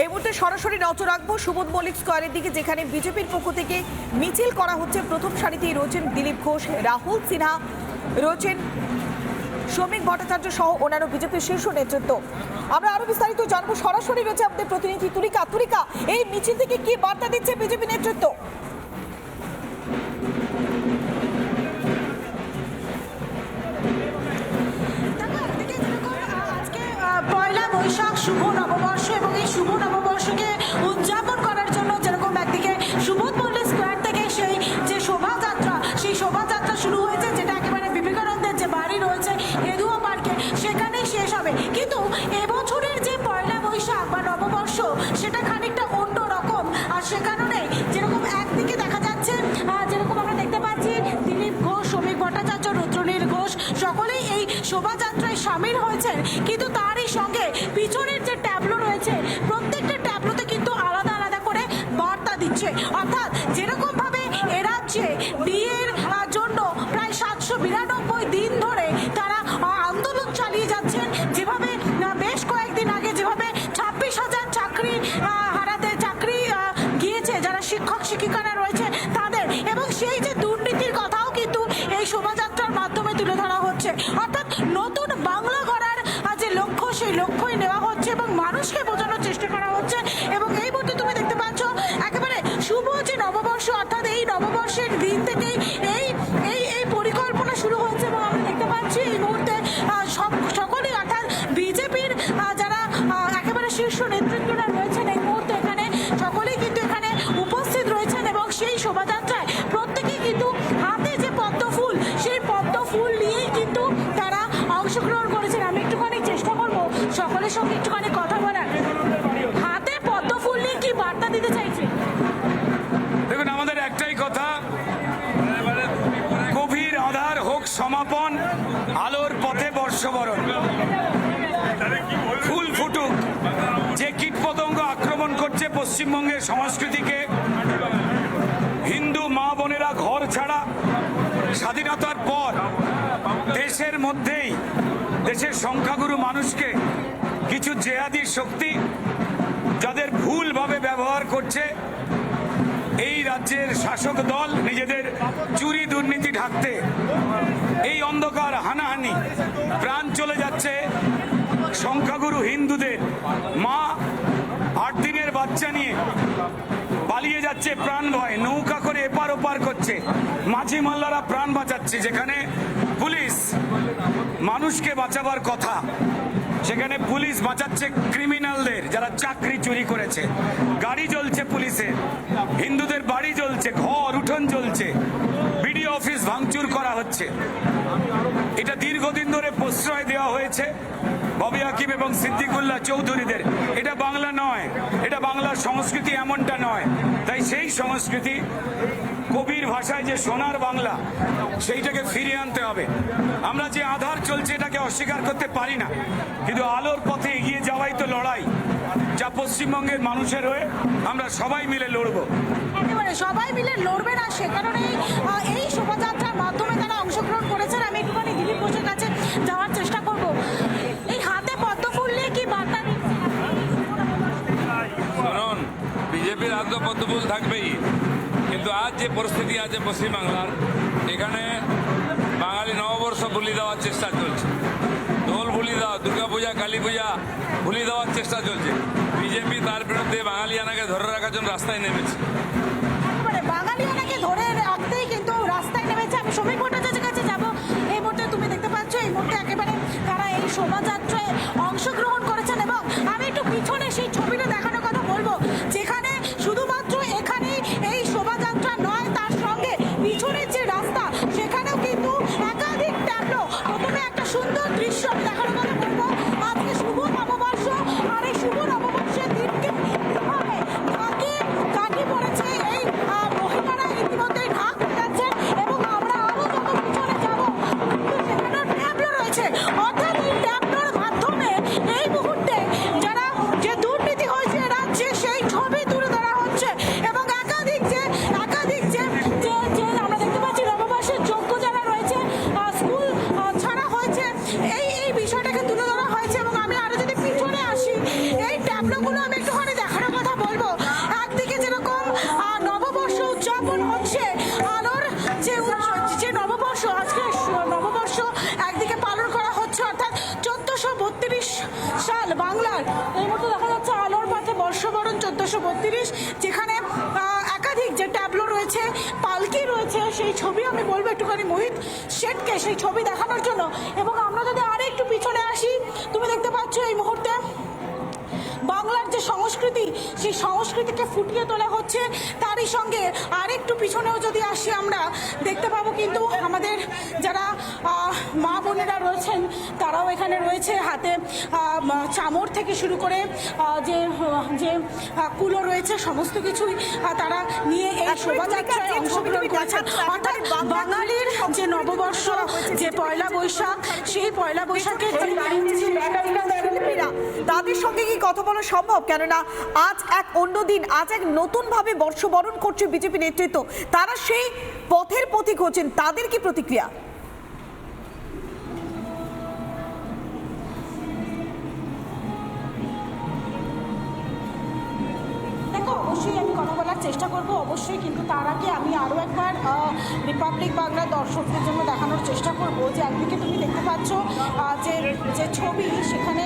এই মুহূর্তে সরাসরি নজর রাখব সুবোধ মল্লিক স্কোয়ারের দিকে, যেখানে বিজেপির পক্ষ থেকে মিছিল করা হচ্ছে। প্রথম সারিতেই রয়েছেন দিলীপ ঘোষ, রাহুল সিনহা, রয়েছেন শ্রমিক ভট্টাচার্য সহ অন্যান্য বিজেপির শীর্ষ নেতৃত্ব। আমরা আরও বিস্তারিত জানব। সরাসরি রয়েছে আমাদের প্রতিনিধি তুলিকা তুরিকা, এই মিছিল থেকে কি বার্তা দিচ্ছে বিজেপি নেতৃত্ব? সে কারণে যেরকম একদিকে দেখা যাচ্ছে যেরকম আমরা দেখতে পাচ্ছি, দিলীপ ঘোষ শ্রমিক ভট্টাচার্য, রুদ্রনীল ঘোষ, সকলেই এই শোভাযাত্রায় সামিল হয়েছেন। কিন্তু তারই সঙ্গে পিছনের যে ট্যাবলো রয়েছে মানুষকে বোঝানোর চেষ্টা করা হচ্ছে এবং এই মধ্যে তুমি দেখতে পাচ্ছ একেবারে শুভ যে নববর্ষ, অর্থাৎ এই নববর্ষের দিন থেকেই এই এই এই পরিকল্পনা শুরু হয়েছে এবং আমরা দেখতে পাচ্ছি এই মুহূর্তে সকলেই অর্থাৎ বিজেপির যারা একেবারে শীর্ষ নেতৃত্বরা রয়েছেন পশ্চিমবঙ্গের সংস্কৃতিকে হিন্দু মা বোনেরা ঘর ছাড়া স্বাধীনতার পর দেশের মধ্যেই দেশের সংখ্যাগুরু মানুষকে কিছু জেহাদি শক্তি যাদের ভুলভাবে ব্যবহার করছে, এই রাজ্যের শাসক দল নিজেদের চুরি দুর্নীতি ঢাকতে এই অন্ধকার হানাহানি প্রাণ চলে যাচ্ছে সংখ্যাগুরু হিন্দুদের মা বাচ্চা নিয়ে পালিয়ে যাচ্ছে প্রাণ ভয়, নৌকা করে এপার ওপার করছে। মাঝি মাল্লারা প্রাণ বাঁচাচ্ছে। যেখানে পুলিশ মানুষকে বাঁচাবার কথা, সেখানে পুলিশ বাঁচাচ্ছে ক্রিমিনালদের যারা চাকরি চুরি করেছে। গাড়ি জ্বলছে পুলিশের হিন্দুদের বাড়ি জ্বলছে, ঘর, উঠোন জ্বলছে, বিডিও অফিস ভাঙচুর করা হচ্ছে। এটা দীর্ঘদিন ধরে প্রশ্রয় দেওয়া হয়েছে। ববি আকিব এবং সিদ্দিকুল্লাহ চৌধুরীদের। এটা বাংলা নয়। সংস্কৃতি এমনটা নয়। তাই সেই সংস্কৃতি কবির ভাষায় যে সোনার বাংলা সেইটাকে ফিরিয়ে আনতে হবে। আমরা যে আধার চলছে এটাকে অস্বীকার করতে পারি না। কিন্তু আলোর পথে এগিয়ে যাওয়াই তো লড়াই। যা পশ্চিমবঙ্গের মানুষের হয়ে আমরা সবাই মিলে লড়বো। সবাই মিলে লড়বে না সে কারণেই আহ, এই শোভাযাত্রার মাধ্যমে থাকবেই। কিন্তু আজ যে পরিস্থিতি আছে পশ্চিমবাংলার এখানে বাঙালি নববর্ষ ভুলি দেওয়ার চেষ্টা চলছে। দোল ভুলি দেওয়া দুর্গাপূজা কালী পূজা ভুলি দেওয়ার চেষ্টা চলছে। বিজেপি তার বিরুদ্ধে বাঙালিয়ানাকে ধরে রাখার জন্য রাস্তায় নেমেছে। ধরে কিন্তু রাস্তায় নেমেছে। এই তুমি দেখতে পাচ্ছ, এই একেবারে তারা এই অংশগ্রহণ করেছেন এই মুহূর্তে দেখা যাচ্ছে আলোর পাতে বর্ষবরণ চোদ্দশো বত্রিশ, যেখানে একাধিক যে ট্যাবলো রয়েছে, পালকি রয়েছে, সেই ছবি আমি বলব একটুখানি মোহিত শেঠকে সেই ছবি দেখানোর জন্য। এবং আমরা যদি আরেকটু পিছনে আসি, তুমি দেখতে পাচ্ছ এই মুহূর্তে সংস্কৃতি সেই সংস্কৃতিকে ফুটিয়ে তোলা হচ্ছে তারই সঙ্গে আরেকটু পিছনেও যদি আসি আমরা দেখতে পাবো কিন্তু আমাদের যারা মা বোনেরা রয়েছেন তারাও এখানে রয়েছে হাতে চামড় থেকে শুরু করে যে যে কুলো রয়েছে সমস্ত কিছুই তারা নিয়ে এই শোভাযাত্রায় অংশগ্রহণ করেছেন। অর্থাৎ বাঙালির যে নববর্ষ যে পয়লা বৈশাখ সেই পয়লা বৈশাখের যে তাদের সঙ্গে কি কথা বলা সম্ভব? কেননা আজ এক অন্য দিন, আজ এক নতুনভাবে বর্ষবরণ করছে বিজেপি নেতৃত্ব। তারা সেই পথের পথিক হচ্ছেন। তাদের কি প্রতিক্রিয়া? অবশ্যই আমি কথা বলার চেষ্টা করব, অবশ্যই কিন্তু তার আগে আমি আরও একবার রিপাবলিক বাংলার দর্শকদের জন্য দেখানোর চেষ্টা করব যে একদিকে তুমি দেখতে পাচ্ছ যে যে ছবি সেখানে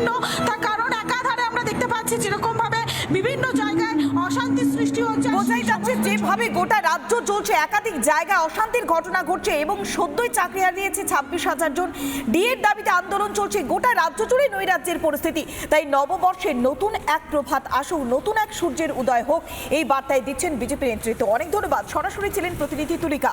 ভিন্ন তার কারণ একাধারে আমরা দেখতে পাচ্ছি যেরকম ভাবে বিভিন্ন জায়গায় অশান্তি সৃষ্টি হচ্ছে বোঝাই যাচ্ছে যেভাবে গোটা রাজ্য চলছে একাধিক জায়গায় অশান্তির ঘটনা ঘটছে এবং সদ্যই চাকরি হারিয়েছে ছাব্বিশ হাজার জন। ডিএর দাবিতে আন্দোলন চলছে গোটা রাজ্য জুড়ে নৈরাজ্যের পরিস্থিতি। তাই নববর্ষের নতুন এক প্রভাত আসুক নতুন এক সূর্যের উদয় হোক এই বার্তায় দিচ্ছেন বিজেপি নেতৃত্ব। অনেক ধন্যবাদ। সরাসরি ছিলেন প্রতিনিধি তুলিকা।